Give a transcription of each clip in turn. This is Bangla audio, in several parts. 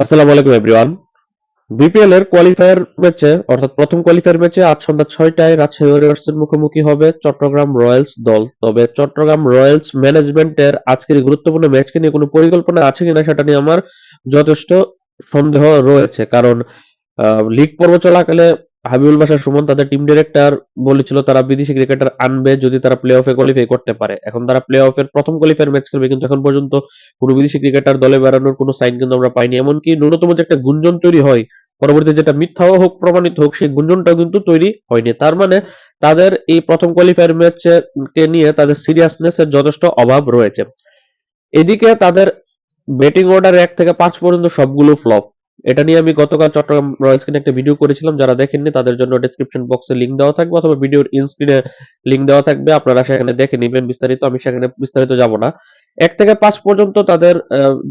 আসসালামু আলাইকুম এভরিওয়ান বিপিএল এর কোয়ালিফায়ার ম্যাচে অর্থাৎ প্রথম কোয়ালিফায়ার ম্যাচে আজ সন্ধ্যা ছয়টায় রাজশাহী ওয়ারিয়ার্সের মুখোমুখি হবে চট্টগ্রাম রয়্যালস দল। তবে চট্টগ্রাম রয়্যালস ম্যানেজমেন্টের আজকের গুরুত্বপূর্ণ ম্যাচকে নিয়ে কোনো পরিকল্পনা আছে কিনা সেটা নিয়ে আমার যথেষ্ট সন্দেহ রয়েছে। কারণ লিগ পর্ব চলাকালে হাবিবুল বাসার সুমন তাদের টিম ডিরেক্টর বলেছিল তারা বিদেশি ক্রিকেটার আনবে যদি তারা প্লে অফে কোয়ালিফাই করতে পারে। এখন তারা প্লে অফের প্রথম কোয়ালিফায়ার ম্যাচ খেলবে, কিন্তু এখন পর্যন্ত কোনো বিদেশি ক্রিকেটার দলে বেড়ানোর কোনো সাইন কিন্তু আমরা পাইনি। এমনকি ন্যূনতম যে একটা গুঞ্জন তৈরি হয় পরবর্তী যেটা মিথ্যাও হোক, প্রমাণিত হোক, সেই গুঞ্জনটাও কিন্তু তৈরি হয়নি। তার মানে তাদের এই প্রথম কোয়ালিফায়ার ম্যাচে কে নিয়ে তাদের সিরিয়াসনেস এর যথেষ্ট অভাব রয়েছে। এদিকে তাদের ব্যাটিং অর্ডার এক থেকে পাঁচ পর্যন্ত সবগুলো ফ্লপ এটা নিয়ে আমি গতকাল চট্টগ্রাম রয়্যালসকে নিয়ে একটা ভিডিও করেছিলাম, যারা দেখেননি তাদের জন্য ডেসক্রিপশন বক্সে লিংক দেওয়া থাকবে অথবা ভিডিওর ইনস্ক্রিনে লিংক দেওয়া থাকবে, আপনারা সেখানে দেখে নেবেন বিস্তারিত, আমি সেখানে বিস্তারিত যাব না। এক থেকে পাঁচ পর্যন্ত তাদের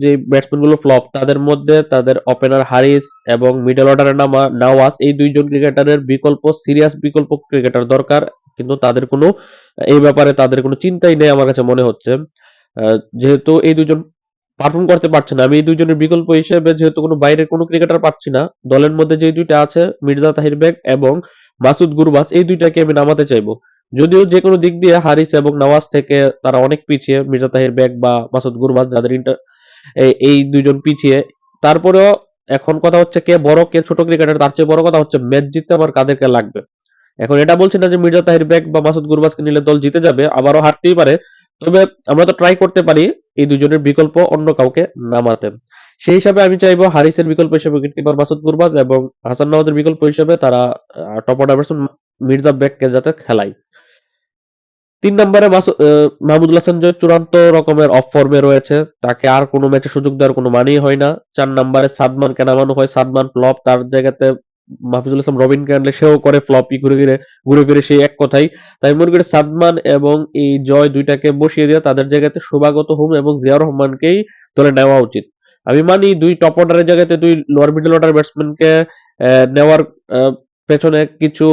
যে ব্যাটসম্যানগুলো ফ্লপ তাদের মধ্যে তাদের ওপেনার হারিস এবং মিডল অর্ডারের নামা নাওয়াজ এই দুইজন ক্রিকেটারের বিকল্প সিরিয়াস বিকল্প ক্রিকেটার দরকার, কিন্তু তাদের কোনো, এই ব্যাপারে তাদের কোনো চিন্তাই নেই আমার কাছে মনে হচ্ছে। যেহেতু এই দুজন পারফর্ম করতে পারছে না। আমি এই দুজনের বিকল্প হিসেবে যেহেতু কোনো বাইরের কোনো ক্রিকেটার পাচ্ছি না, দলের মধ্যে যে দুইটা আছে, মির্জা তাহির বেগ এবং মাসুদ গুরবাস, এই দুইটাকে আমি নামাতে চাইব। যদিও যে কোনো দিক দিয়ে হারিস এবং নওয়াজ থেকে তারা অনেক পিছিয়ে, মির্জা তাহির বেগ বা মাসুদ গুরবাস যাদের ইন্টার এই দুইজন পিছিয়ে। তারপরেও এখন কথা হচ্ছে কে বড়, কে ছোট ক্রিকেটার তার চেয়ে বড় কথা হচ্ছে ম্যাচ জিততে আমার কাদেরকে লাগবে। এখন এটা বলছি না যে মির্জা তাহির বেগ বা মাসুদ গুরবাসকে নিলে দল জিতে যাবে, আবারও হারতেই পারে। তবে আমরা তো ট্রাই করতে পারি এই দুজনের বিকল্প অন্য কাউকে নামাতেন সেই হিসাবে আমি চাইব হারিসের বিকল্প হিসেবে কিপার মাসুদ গুরবাজ এবং হাসান নওয়াজের বিকল্প হিসেবে তারা টপ অর্ডার ব্যাটসম্যান মির্জা বেগকে যাতে খেলায়। তিন নম্বরে মাহমুদুল হাসান যে চূড়ান্ত রকমের অফ ফর্মে রয়েছে, তাকে আর কোনো ম্যাচে সুযোগ দেওয়ার কোনো মানেই হয় না। চার নম্বরে সাদমানকে নামানো হয়। সাদমান ফ্লপ তার জায়গাতে মাহফুজুল ইসলাম, রবিন ক্যান্ডলে সেও করে ফ্লপি ঘুরে ফিরে ঘুরে ফিরে সেই এক কথাই। তাই মনে করি সাদমান এবং এই জয় দুইটাকে বসিয়ে দেওয়া তাদের জায়গাতে শোভাগত হুম এবং জিয়া রহমানকেই দলে নেওয়া উচিত। আমি মানি দুই টপ অর্ডারের জায়গাতে দুই লোয়ার মিডল অর্ডার ব্যাটসম্যানকে নেওয়ার পেছনে কিছু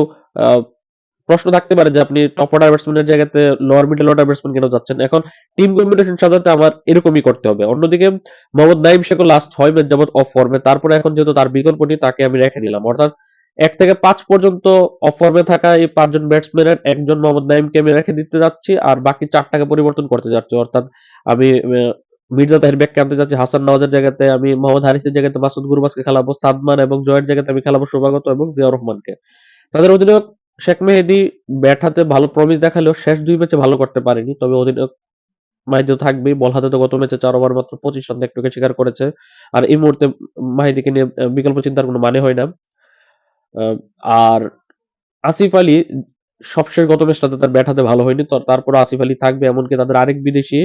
প্রশ্ন থাকতে পারে যে আপনি টপ অর্ডার ব্যাটসম্যানের জায়গাতে লোয়ার মিডল অর্ডার ব্যাটসম্যান কেন যাচ্ছেন? এখন টিম কম্বিনেশন সাজাতে আমার এরকমই করতে হবে। অন্যদিকে, মোহাম্মদ নাইম শেখও লাস্ট ছয় ম্যাচ যাবত অফ ফর্মে তারপরে এখন যেহেতু তার বিকল্প নেই, তাকে আমি রেখে নিলাম অর্থাৎ এক থেকে পাঁচ পর্যন্ত অফ ফর্মে থাকা এই পাঁচজন ব্যাটসম্যানের একজন মোহাম্মদ নাইমকে আমি রেখে দিতে যাচ্ছি আর বাকি চারটাকে পরিবর্তন করতে যাচ্ছি। অর্থাৎ আমি মির্জা তাহির বেগকে আনতে যাচ্ছি। হাসান নওয়াজের জায়গাতে আমি, মোহাম্মদ হারিসের জায়গাতে মাসুদ গুরবাসকে খেলাবো। সাদমান এবং জয়ের জায়গাতে আমি খেলাবো শুভাগত এবং জিয়া রহমানকে। তাদের অধিনায়ক শেখ মেহেদি ব্যাট হাতে ভালো প্রমিস দেখালেও শেষ দুই ম্যাচে ভালো করতে পারেনি। তবে অধিনায়ক মাহিদি তো থাকবেই। বল হাতে তো গত ম্যাচে চার ওভার মাত্র পঁচিশ রান একটুকে স্বীকার করেছে। আর এই মুহূর্তে মাহিদিকে নিয়ে বিকল্প চিন্তার কোনো মানে হয় না। আর আসিফ আলী সবশেষ গত ম্যাচটাতে তার ব্যাট হাতে ভালো হয়নি। তো তারপর আসিফ আলী থাকবে এমনকি তাদের আরেক বিদেশি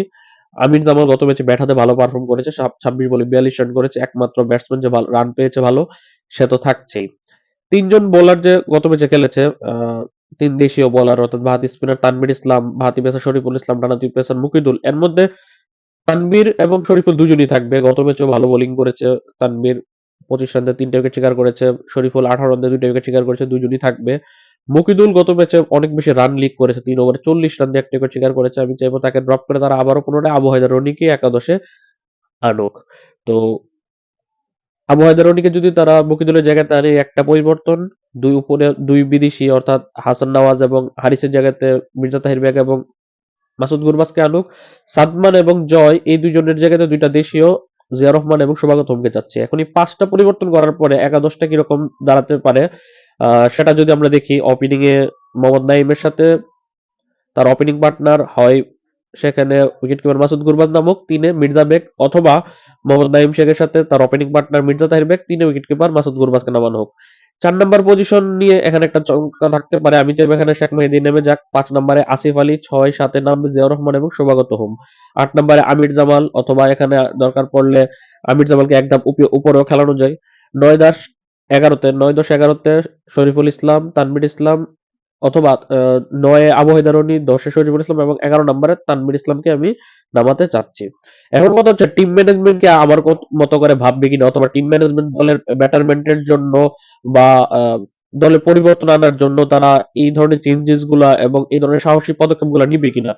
আমির জামাল গত ম্যাচে ব্যাট হাতে ভালো পারফর্ম করেছে। ছাব্বিশ বলে বিয়াল্লিশ রান করেছে। একমাত্র ব্যাটসম্যান যে রান পেয়েছে ভালো, সে তো থাকছেই। তিনজন বোলার যে গত ম্যাচে খেলেছে তিন দেশীয় বোলার অর্থাৎ ভাতি স্পিনার তানবির ইসলাম ভাতি পেসার শরীফুল ইসলাম ডানাতি পেসার মুকিদুল। এর মধ্যে তানবীর এবং শরীফুল দুজনই থাকবে। গত ম্যাচেও ভালো বোলিং করেছে তানবীর পঁচিশ রান তিনটা উইকেট শিকার করেছে। শরীফুল আঠারো রান দুইটা উইকেট শিকার করেছে, দুজনই থাকবে। মুকিদুল গত ম্যাচে অনেক বেশি রান লিক করেছে, তিন ওভারে চল্লিশ রান দিয়ে একটা উইকেট শিকার করেছে। আমি চাইব তাকে ড্রপ করে তারা আবারও পুনরায় আবু হায়দার রনিকে একাদশে আনুক। তো আবু হায়দার রনিকে যদি তারা মুকিদুলের জায়গাতে আনে একটা পরিবর্তন, দুই উপরে, দুই বিদেশি, অর্থাৎ হাসান নওয়াজ এবং হারিসের জায়গাতে মির্জা তাহির বেগ এবং মাসুদ গুরবাসকে আনুক, সাদমান এবং জয় এই দুইজনের জায়গাতে দুইটা দেশীয়, জিয়া রহমান এবং শুভাগত হোমকে যাচ্ছে এখন এই পাঁচটা পরিবর্তন করার পরে একাদশটা কীরকম দাঁড়াতে পারে সেটা যদি আমরা দেখি ওপেনিং এ মোহাম্মদ নাইমের সাথে, তার ওপেনিং পার্টনার হয় সেখানে উইকেট কিপার মাসুদ গুরবাজ নামক তিনে মির্জা বেগ অথবা মোহাম্মদ নাইম শেখের সাথে তার ওপেনিং পার্টনার মির্জা তাহির বেগ তিনে উইকেট কিপার মাসুদ গুরবাজকে নামানো হোক। চার নম্বর পজিশন নিয়ে এখানে একটা চমকা থাকতে পারে। আমি চাইব এখানে শেখ মেহেদি নেমে যাক। পাঁচ নম্বরে আসিফ আলী, ছয় সাতে নামবে জিয়াউর রহমান এবং শোভাগত হোম। আট নম্বরে আমির জামাল অথবা এখানে দরকার পড়লে আমির জামালকে একদম উপ- উপরেও খেলানো যায়। নয় দশ এগারোতে নয় দশ এগারোতে শরীফুল ইসলাম, তানবির ইসলাম অথবা নয়ে আবু হায়দারনি দশে শরীফুল ইসলাম এবং এগারো নম্বরে তানবির ইসলামকে আমি নামাতে চাচ্ছি। এখন কথা হচ্ছে টিম ম্যানেজমেন্টকে আমার মতো করে ভাববে কিনা? অথবা টিম ম্যানেজমেন্ট দলের ব্যাটারমেন্টের জন্য বা দলে পরিবর্তন আনার জন্য তারা এই ধরনের চেঞ্জেসগুলা এবং এই ধরনের সাহসী পদক্ষেপগুলা নিবে কিনা?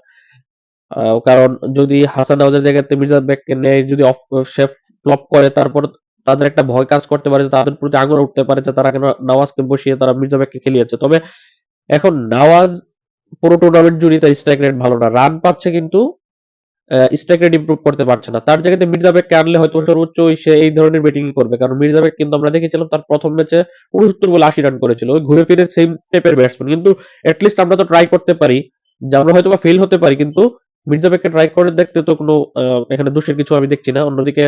কারণ যদি হাসান নওয়াজের জায়গাতে মির্জা বেগকে নেয়, যদি অফ সে ফ্লপ করে, তারপর তাদের একটা ভয় কাজ করতে পারে তাদের প্রতি আঙুল উঠতে পারে যে তারা কেন নওয়াজকে বসিয়ে তারা মির্জাবেককে খেলিয়েছে। তবে এখন নওয়াজ পুরো টুর্নামেন্ট জুড়ে তার স্ট্রাইক রেট ভালো না। রান পাচ্ছে কিন্তু স্ট্রাইক রেট ইমপ্রুভ করতে পারছে না। তার জায়গাতে মির্জাবেককে আনলে হয়তো সর্বোচ্চ সে এই ধরনের ব্যাটিং করবে। কারণ মির্জাবেক কিন্তু আমরা দেখেছিলাম তার প্রথম ম্যাচে উনসত্তর বলে আশি রান করেছিল। ওই ঘুরে ফিরে সেম টাইপের ব্যাটসম্যান কিন্তু অ্যাটলিস্ট আমরা তো ট্রাই করতে পারি, যে আমরা হয়তো বা ফেল হতে পারি। কিন্তু মির্জাবেককে ট্রাই করে দেখতে তো কোনো এখানে দোষের কিছু আমি দেখছি না। অন্যদিকে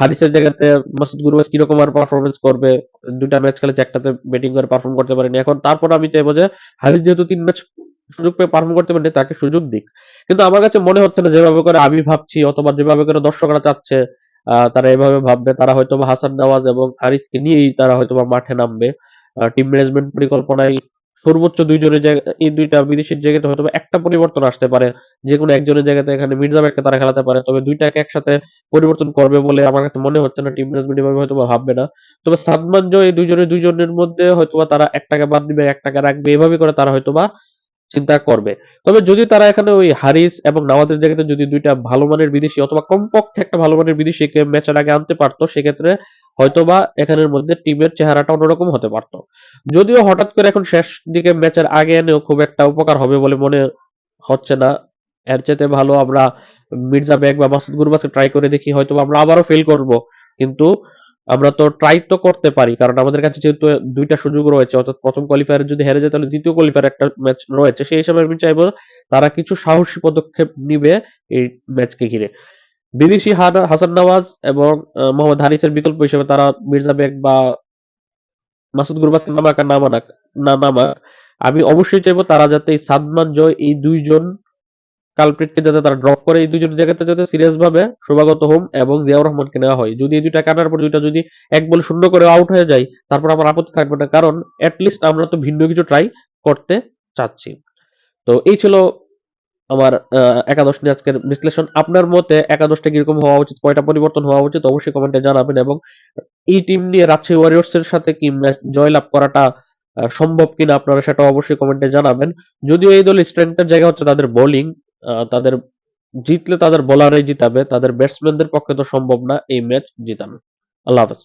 হারিসের জায়গাতে মাসুদ গুরবাজ কীরকম আর পারফরমেন্স করবে, দুইটা ম্যাচ খেলেছে, একটাতে ব্যাটিং করে পারফর্ম করতে পারেনি। এখন তারপর আমি চাইব যে হারিস যেহেতু তিন ম্যাচ সুযোগ পেয়ে পারফর্ম করতে পারেনি, তাকে সুযোগ দিক। কিন্তু আমার কাছে মনে হচ্ছে না, যেভাবে করে আমি ভাবছি, অথবা যেভাবে করে দর্শকরা চাচ্ছে তারা এভাবে ভাববে, তারা হয়তো হাসান নওয়াজ এবং হারিসকে নিয়েই তারা হয়তো মাঠে নামবে। টিম ম্যানেজমেন্ট পরিকল্পনায় সর্বোচ্চ দুই জনের জায়গায় এই দুইটা বিদেশির জায়গাতে হয়তো একটা পরিবর্তন আসতে পারে। যে কোনো একজনের জায়গাতে এখানে মির্জাবেককে তারা খেলাতে পারে। তবে দুইটাকে একসাথে পরিবর্তন করবে বলে আমার কাছে মনে হচ্ছে না, টিম ম্যানেজমেন্ট এভাবে হয়তো ভাববে না। তবে সাদমান জয় এই দুইজনের দুইজনের মধ্যে হয়তোবা তারা একটাকে বাদ দিবে, একটাকে রাখবে। এভাবে করে তারা হয়তো বা চিন্তা করবে। তবে যদি তারা এখানে ওই হারিস এবং নওয়াজের জায়গাতে যদি দুইটা ভালো মানের বিদেশি অথবা কমপক্ষে একটা ভালো মানের বিদেশিকে ম্যাচের আগে আনতে পারতো, সেক্ষেত্রে হয়তোবা এখানের মধ্যে টিমের চেহারাটা অন্যরকম হতে পারতো। যদিও হঠাৎ করে এখন শেষ দিকে ম্যাচের আগে এনেও খুব একটা উপকার হবে বলে মনে হচ্ছে না। এর চাইতে ভালো আমরা মির্জা বেগ বা মাসুদ গুরবাসকে ট্রাই করে দেখি হয়তো আমরা আবারও ফেল করব। কিন্তু আমরা তো ট্রাই তো করতে পারি, কারণ আমাদের কাছে যেহেতু দুইটা সুযোগ রয়েছে, অর্থাৎ প্রথম কোয়ালিফায়ার যদি হেরে যায়, তাহলে দ্বিতীয় কোয়ালিফায়ার একটা ম্যাচ রয়েছে। সেই হিসাবে আমি চাইব তারা কিছু সাহসী পদক্ষেপ নিবে এই ম্যাচকে ঘিরে। বিদেশি হাসান নওয়াজ এবং মোহাম্মদ হারিসের বিকল্প হিসেবে তারা মির্জা বেগ বা মাসুদ গুরবাস নামাক আর নামানাক না নামাক। আমি অবশ্যই চাইব তারা যাতে সাদমান জয় এই দুইজন কালপ্রিটকে যাতে তারা ড্রপ করে, এই দুইজনের জায়গাতে যাতে সিরিয়াস ভাবে শোভাগত হোম এবং জিয়াউর রহমানকে নেওয়া হয়। যদি এই দুইটা কাটার পর দুইটা যদি এক বল শূন্য করে আউট হয়ে যায়, তারপর আমার আপত্তি থাকবে না, কারণ অ্যাটলিস্ট আমরা তো ভিন্ন কিছু ট্রাই করতে চাচ্ছি। তো এই ছিল আমার একাদশ নিয়ে আজকের বিশ্লেষণ। আপনার মতে একাদশটা কীরকম হওয়া উচিত, কয়টা পরিবর্তন হওয়া উচিত, অবশ্যই কমেন্টে জানাবেন এবং এই টিম নিয়ে রাজশাহী ওয়ারিয়র্স এর সাথে কি ম্যাচ জয়লাভ করাটা সম্ভব কিনা আপনারা সেটা অবশ্যই কমেন্টে জানাবেন। যদিও এই দলের স্ট্রেংথের জায়গা হচ্ছে তাদের বোলিং তাদের জিতলে তাদের বোলারই জিতাবে, তাদের ব্যাটসম্যানদের পক্ষে তো সম্ভব না এই ম্যাচ জিতানো। আল্লাহ হাফেজ।